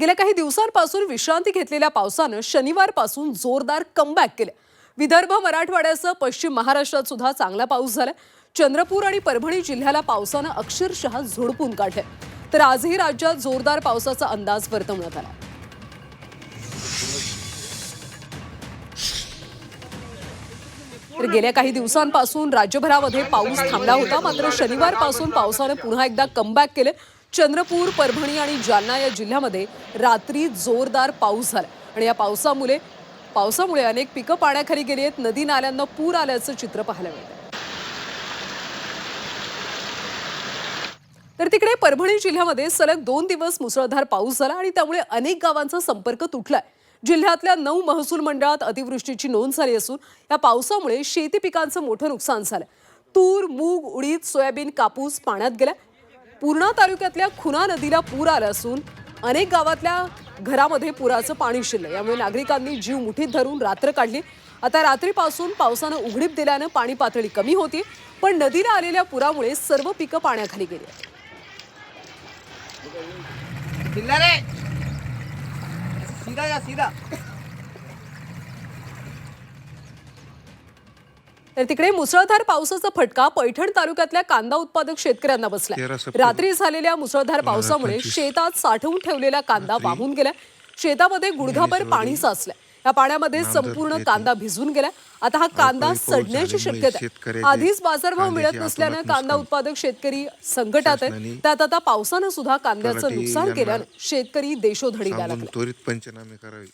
गेल्या काही दिवसांपासून विश्रांती घेतलेल्या पावसानं शनिवारपासून जोरदार कमबॅक केले. विदर्भ मराठवाड्यासह पश्चिम महाराष्ट्रात सुद्धा चांगला पाऊस झालाय चंद्रपूर आणि परभणी जिल्ह्याला पावसानं अक्षरशः झोडपून काढले. तर आजही राज्यात जोरदार पावसाचा अंदाज वर्तवण्यात आला. तर गेल्या काही दिवसांपासून राज्यभरामध्ये पाऊस थांबला होता. मात्र शनिवारपासून पावसानं पुन्हा एकदा कमबॅक केले. चंद्रपूर परभणी आणि जालना या जिल्ह्यामध्ये रात्री जोरदार पाऊस झाला. आणि या पावसामुळे पावसामुळे अनेक पिकं पाण्याखाली गेली आहेत. नदी नाल्यांना पूर आल्याचं चित्र पाहायला मिळतं तर तिकडे परभणी जिल्ह्यामध्ये सलग दोन दिवस मुसळधार पाऊस झाला आणि त्यामुळे अनेक गावांचा संपर्क तुटलाय. जिल्ह्यातल्या नऊ महसूल मंडळात अतिवृष्टीची नोंद झाली असून या पावसामुळे शेती पिकांचं मोठं नुकसान झालं. तूर मूग उडीद सोयाबीन कापूस पाण्यात गेला. पूर्णा तालुक्यातल्या खुना नदीला पूर आला असून अनेक गावातल्या घरामध्ये पुराचं पाणी शिरलं यामुळे नागरिकांनी जीव मुठीत धरून रात्र काढली. आता रात्रीपासून पावसानं उघडीप दिल्यानं पाणी पातळी कमी होती पण नदीला आलेल्या पुरामुळे सर्व पिकं पाण्याखाली गेली. तर तिकडे मुसळधार पावसाचा फटका पैठण तालुक्यातल्या कांदा उत्पादक शेतकऱ्यांना बसलाय. सप्टेंबर रात्री झालेल्या मुसळधार पावसामुळे. शेतात साठवून ठेवलेला कांदा वाहून गेलाय. शेतामध्ये गुडघाभर पाणी साचलंय. या पाण्यामध्ये संपूर्ण कांदा भिजून गेलाय. आता हा कांदा सडण्याची शक्यता आहे. आधीच बाजारभाव मिळत नसल्यानं कांदा. उत्पादक शेतकरी संकटात आहे शासनाने त्यात आता पावसानं सुद्धा कांद्याचं नुकसान यांना केल्यानं शेतकरी देशोधडीला लागले. त्वरित पंचनामे करावे.